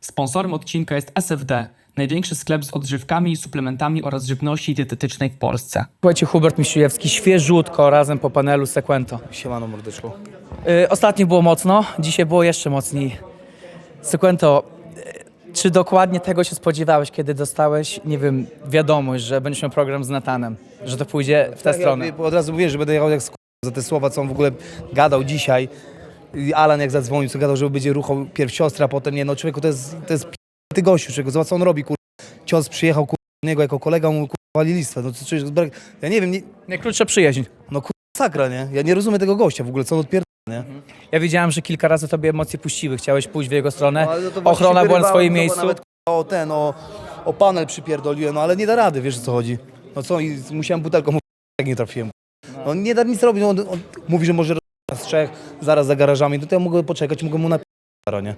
Sponsorem odcinka jest SFD, największy sklep z odżywkami i suplementami oraz żywności dietetycznej w Polsce. Słuchajcie, Hubert Miszujewski, świeżutko, razem po panelu Sekwento. Siemano mordeczko. Yy, ostatnio było mocno, dzisiaj było jeszcze mocniej. Sekwento, yy, czy dokładnie tego się spodziewałeś, kiedy dostałeś, nie wiem, wiadomość, że będziesz miał program z Natanem, że to pójdzie w tę stronę? Ja od razu mówię, że będę jechał jak sk- za te słowa, co on w ogóle gadał dzisiaj. I Alan jak zadzwonił, co gadał, że będzie ruchał pierw siostrę, a potem nie. No człowieku, to jest, to jest ty gościu, człowieku, zobacz co on robi, kur... Cios przyjechał, kur... niego jako kolega, mu kurwali listwę. No to czujesz, brak... ja nie wiem, nie... Najkrótsza przyjaźń. no kur... sakra, nie? Ja nie rozumiem tego gościa w ogóle, co on odpier... nie? Ja widziałem, że kilka razy tobie emocje puściły, chciałeś pójść w jego stronę, No, ale to właśnie ochrona się była na swoim to miejscu. Nawet kurwa, o ten, o, o panel przypierdoliłem, no ale nie da rady, wiesz o co chodzi. No co, i musiałem butelką, mu- jak nie trafiłem. No nie da nic robić, no, on, on mówi, że może z trzech, zaraz za garażami, no to ja mogę poczekać, mogę mu napisać, nie?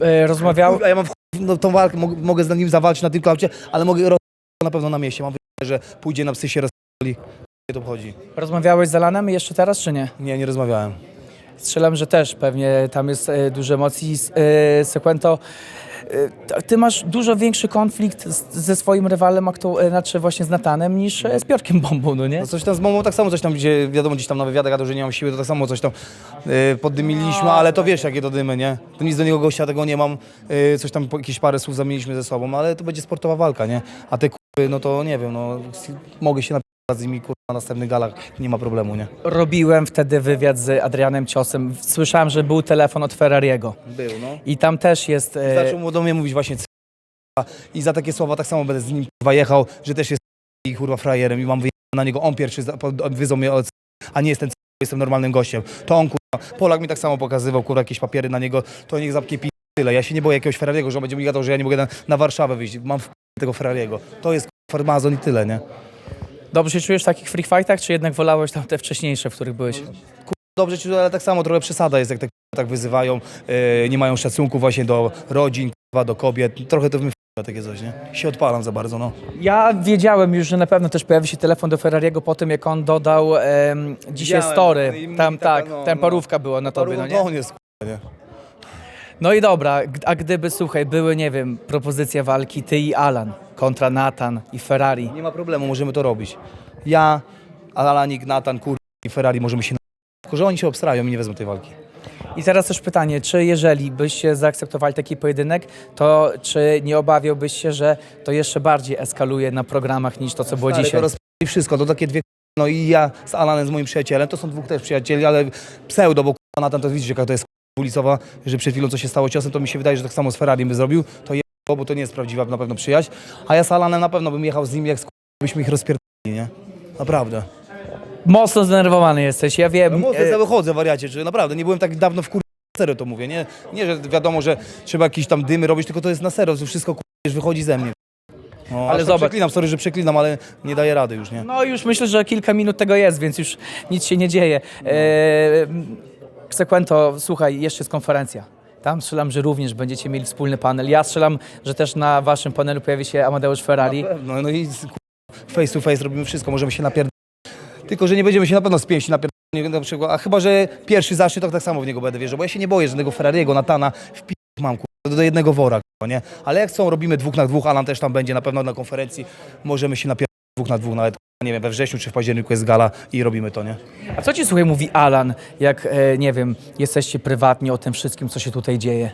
Yy, rozmawiał, A ja mam w chuj, no, tą walkę, mogę, mogę z nim zawalczyć na tym klaucie, ale mogę roz... na pewno na mieście, mam wrażenie, że pójdzie na psy się. Nie to chodzi. rozmawiałeś z Alanem jeszcze teraz, czy nie? Nie, nie rozmawiałem. Strzelam, że też pewnie tam jest e, dużo emocji. E, Sekwento, e, ty masz dużo większy konflikt ze swoim rywalem, znaczy właśnie z Natanem, niż z Piotkiem Bombą, no nie? No coś tam z mamą tak samo coś tam, gdzie wiadomo, gdzieś tam na wywiadach gadał, że nie mam siły, to tak samo coś tam poddymiliśmy, ale to wiesz jakie to dymy, nie? To nic do niego gościa tego nie mam, coś tam jakieś parę słów zamieniliśmy ze sobą, ale to będzie sportowa walka, nie? A te no to nie wiem, no mogę się napisać z nimi kurwa na następnych galach, nie ma problemu, nie? Robiłem wtedy wywiad z Adrianem Ciosem. Słyszałem, że był telefon od Ferrariego. Był, no. I tam też jest... e, Zaczął mu do mnie mówić właśnie i za takie słowa tak samo będę z nim kurwa jechał, że też jest i kurwa frajerem i mam wyjechać na niego, on pierwszy wyzwał mnie od a nie jestem jestem normalnym gościem. To on kurwa, Polak mi tak samo pokazywał, kurwa, jakieś papiery na niego, to niech zapnie pi- tyle. Ja się nie boję jakiegoś Ferrariego, że on będzie mi gadał, że ja nie mogę na, na Warszawę wyjść. Mam w tego Ferrariego. To jest kurwa, farmazon i tyle, nie? Dobrze się czujesz w takich free fightach, czy jednak wolałeś tam te wcześniejsze, w których byłeś? Dobrze ci, ale tak samo trochę przesada jest, jak tak, tak wyzywają, yy, nie mają szacunku właśnie do rodzin, do kobiet. Trochę to f- takie coś, nie? Się odpalam za bardzo, no. Ja wiedziałem już, że na pewno też pojawi się telefon do Ferrariego po tym, jak on dodał em, dzisiaj Widziałem, story. no Tam taka, tak, no, temporówka była na tobie, no nie? on jest nie? No i dobra, a gdyby, słuchaj, były, nie wiem, propozycje walki ty i Alan kontra Nathan i Ferrari. Nie ma problemu, możemy to robić. Ja, Alanik, Nathan, kur... i Ferrari możemy się... Tylko, że oni się obstrają i nie wezmą tej walki. I teraz też pytanie, czy jeżeli byście zaakceptowali taki pojedynek, to czy nie obawiałbyś się, że to jeszcze bardziej eskaluje na programach niż to, co było Stary, dzisiaj? To i wszystko, to takie dwie... No i ja z Alanem, z moim przyjacielem, to są dwóch też przyjacieli, ale pseudo, bo Nathan to widzisz, jaka to jest ulicowa, że przed chwilą co się stało ciosem, to mi się wydaje, że tak samo z Ferrari by zrobił, to je... bo to nie jest prawdziwa na pewno przyjaźń, a ja z Alanem na pewno bym jechał z nim, jak byśmy ich rozpierdolili, nie? Naprawdę. Mocno zdenerwowany jesteś, ja wiem. No mocno e, ja wychodzę, wariacie, czy naprawdę, nie byłem tak dawno w kur... serio to mówię, nie? Nie, że wiadomo, że trzeba jakieś tam dymy robić, tylko to jest na serio, to wszystko kur... wychodzi ze mnie. No, Ale zobacz. Przeklinam, sorry, że przeklinam, ale nie daję rady już, nie? No już myślę, że kilka minut tego jest, więc już nic się nie dzieje. E, Sekwento, słuchaj, jeszcze jest konferencja. Tam strzelam, że również będziecie mieli wspólny panel. Ja strzelam, że też na waszym panelu pojawi się Amadeusz Ferrari. No, i face to face robimy wszystko, możemy się napierdolić. Tylko, że nie będziemy się na pewno z na przykład, a chyba, że pierwszy zacznie, to tak samo w niego będę wierzył, bo ja się nie boję żadnego Ferrariego, Natana, w pi... mam do jednego wora, nie? Ale jak chcą, robimy dwóch na dwóch, Alan też tam będzie na pewno na konferencji, możemy się napierdolić dwóch na dwóch, nawet nie wiem, we wrześniu czy w październiku jest gala i robimy to, nie? A co ci słuchaj mówi Alan, jak e, nie wiem, jesteście prywatni o tym wszystkim, co się tutaj dzieje?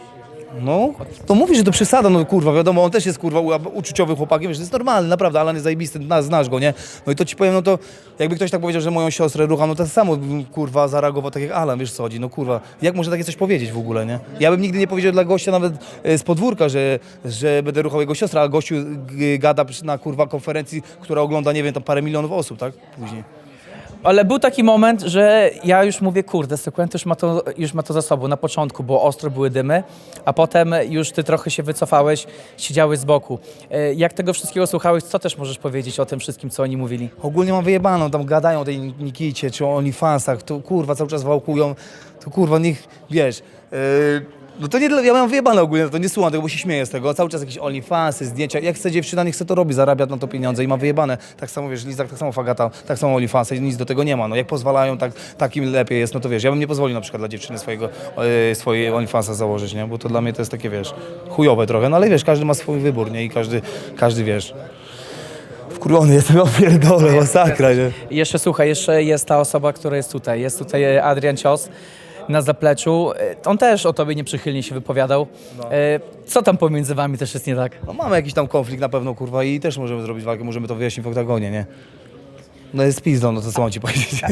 No, to mówi, że to przesada, no kurwa, wiadomo, on też jest kurwa uczuciowy chłopakiem, wiesz, to jest normalne, naprawdę, Alan jest zajebisty, na- znasz go, nie? No i to ci powiem, no to jakby ktoś tak powiedział, że moją siostrę rucham, no to samo kurwa, zareagował tak jak Alan, wiesz co chodzi, no kurwa, jak może takie coś powiedzieć w ogóle, nie? Ja bym nigdy nie powiedział dla gościa nawet e, z podwórka, że, że będę ruchał jego siostrę, a gościu gada na kurwa konferencji, która ogląda, nie wiem, tam parę milionów osób, tak? Później. Ale był taki moment, że ja już mówię, kurde, Sekwento już ma, to, już ma to za sobą. Na początku było ostro, były dymy, a potem już ty trochę się wycofałeś, siedziałeś z boku. E, Jak tego wszystkiego słuchałeś, co też możesz powiedzieć o tym wszystkim, co oni mówili? Ogólnie mam wyjebaną, tam gadają o tej Nikicie, czy o OnlyFansach, to kurwa cały czas wałkują, to kurwa niech, wiesz, yy, No to nie, dla- ja mam wyjebane ogólnie, to nie słucham tego, bo się śmieję z tego. Cały czas jakieś OnlyFansy, zdjęcia. Jak chce dziewczyna, niech chce to robi, zarabia na to pieniądze i ma wyjebane. Tak samo wiesz, Lizak, tak samo Fagata, tak samo OnlyFansy, nic do tego nie ma. No jak pozwalają, tak, tak im lepiej jest, no to wiesz, ja bym nie pozwolił na przykład dla dziewczyny swojego, e, swojej OnlyFansa założyć, nie? Bo to dla mnie to jest takie, wiesz, chujowe trochę, no ale wiesz, każdy ma swój wybór, nie? I każdy, każdy wiesz. Wkurwiony jestem, opierdolę, masakra, nie? Jeszcze słuchaj, jeszcze jest ta osoba, która jest tutaj. Jest tutaj Adrian Cios na zapleczu. E, On też o tobie nieprzychylnie się wypowiadał. E, Co tam pomiędzy wami też jest nie tak? No mamy jakiś tam konflikt na pewno, kurwa, i też możemy zrobić walkę, możemy to wyjaśnić w oktagonie, nie? No jest pizdą, no to co mam ci powiedzieć?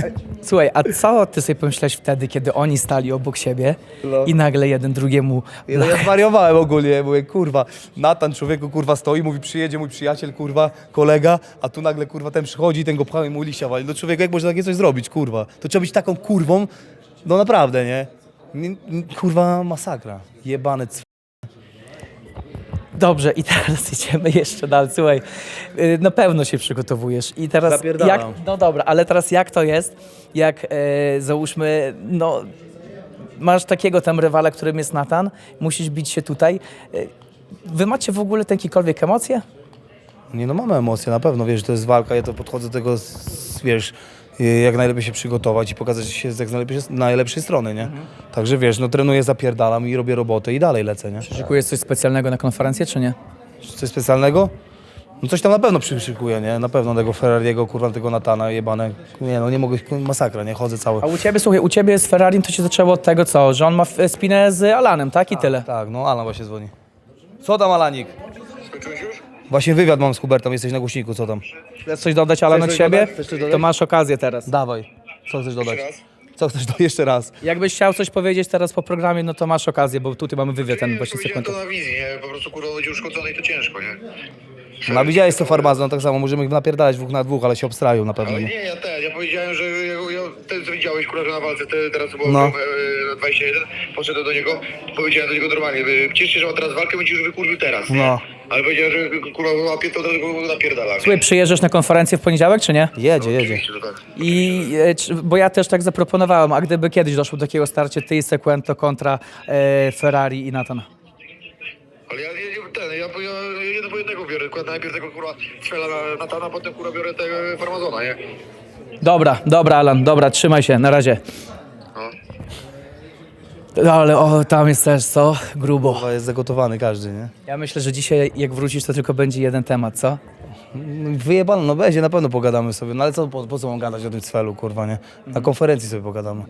Słuchaj, a co ty sobie pomyślałeś wtedy, kiedy oni stali obok siebie No. i nagle jeden drugiemu... No ja zwariowałem ogólnie, mówię, kurwa, Natan człowieku, kurwa, stoi, mówi, przyjedzie mój przyjaciel, kurwa, kolega, a tu nagle, kurwa, ten przychodzi, ten go pchał i mu liścia wali. No człowiek, jak można takie coś zrobić, kurwa? To trzeba być taką kurwą, no naprawdę, nie? Kurwa, masakra. Jebany c... Dobrze, i teraz idziemy jeszcze dalej. Słuchaj, y, na pewno się przygotowujesz. I teraz jak, Zapierdalam. No dobra, ale teraz jak to jest, jak e, załóżmy, no masz takiego tam rywala, którym jest Natan, musisz bić się tutaj. E, Wy macie w ogóle jakiekolwiek emocje? Nie no, mamy emocje, na pewno, wiesz, to jest walka, ja to podchodzę do tego, z, wiesz, y, jak najlepiej się przygotować i pokazać się z jak najlepszej, najlepszej strony, nie? Także wiesz, no trenuję, zapierdalam i robię robotę i dalej lecę, nie? Szykujesz coś specjalnego na konferencję, czy nie? Coś specjalnego? No coś tam na pewno przyszykuję, nie? Na pewno tego Ferrariego, kurwa, tego Natana jebane. Nie no, nie mogę, masakra, nie? Chodzę cały. A u ciebie, słuchaj, u ciebie z Ferrari to się zaczęło od tego co, że on ma spinę z Alanem, tak? I tyle. Tak, no Alan właśnie dzwoni. Co tam, Alanik? Skończyłeś już? Właśnie wywiad mam z Hubertem, jesteś na głośniku, co tam? Chcesz coś dodać Alan od coś siebie? dodać? Chcesz coś dodać? To masz okazję teraz. Dawaj. Co chcesz dodać? Jeszcze raz? Co chcesz dodać jeszcze raz? Jakbyś chciał coś powiedzieć teraz po programie, no to masz okazję, bo tutaj mamy wywiad ten Nie, właśnie powiedziałem to na wizji, nie? Po prostu kurwa będzie uszkodzony i to ciężko, nie? No widziałeś co farmazon, tak samo możemy ich napierdalać dwóch na dwóch, ale się obstrają na pewno, Ale nie? nie, ja ten, ja powiedziałem, że ja, ja, ty co widziałeś kurwa że na walce, ty, teraz było No. no. 21, poszedłem do niego, powiedziałem do niego normalnie, y, ciesz się, że ma teraz walkę, będzie już wykurwił teraz, nie? No. Ale powiedziałem, że kurwa łapie, to razu go napierdala. Słuchaj, przyjeżdżasz na konferencję w poniedziałek, czy nie? Jedzie, jedzie. Oczywiście, że tak. I, e, czy- bo ja też tak zaproponowałem, a gdyby kiedyś doszło do takiego starcia, ty i Sequento kontra e, Ferrari i Nathan. Ale ja, ja, ja, ten, ja, ja jeden po jednego biorę, kurwa, najpierw tego kurwa strzela na Natana, potem kurwa biorę tego Farmazona, nie? Dobra, dobra Alan, dobra, trzymaj się, na razie. No. No ale o, tam jest też, co? Grubo. Chyba jest zagotowany każdy, nie? Ja myślę, że dzisiaj jak wrócisz, to tylko będzie jeden temat, co? No, Wyjebano, no będzie, na pewno pogadamy sobie, no ale co, po, po co mam gadać o tym cwelu, kurwa, nie? Na konferencji sobie pogadamy.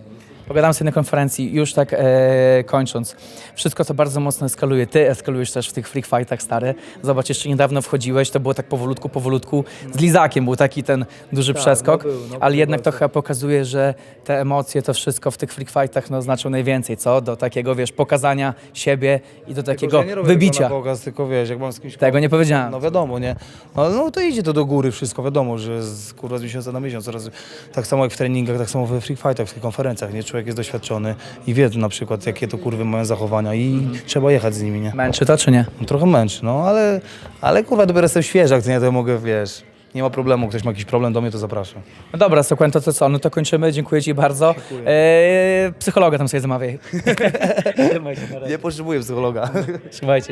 Pogadamy sobie na konferencji, już tak e, kończąc. Wszystko to bardzo mocno eskaluje. Ty eskalujesz też w tych freak fightach, stary. Zobacz, jeszcze niedawno wchodziłeś, to było tak powolutku, powolutku. Z Lizakiem był taki ten duży przeskok, no był, no ale był jednak to bardzo. chyba pokazuje, że te emocje, to wszystko w tych freak fightach no, znaczą najwięcej, co? Do takiego, wiesz, pokazania siebie i do takiego Tylko, ja nie wybicia. Tego, pokaz, tylko wiesz, jak mam z kimś... Tego nie powiedziałem. No wiadomo, nie? No, no to idzie to do góry wszystko, wiadomo, że z, kurwa, z miesiąca na miesiąc. Tak samo jak w treningach, tak samo we free fightach, w tych konferencjach, nie? Człowiek jest doświadczony i wie na przykład, jakie to kurwy mają zachowania i trzeba jechać z nimi, nie? Męczy to, czy nie? No, trochę męczy, no ale, ale kurwa dopiero jestem świeżak, to nie, to ja mogę, wiesz, nie ma problemu, ktoś ma jakiś problem do mnie, to zapraszam. No dobra, Sequento, to co? No to kończymy, dziękuję Ci bardzo. E, psychologa tam sobie zamawiaj. Nie potrzebuję psychologa. Trzymajcie się.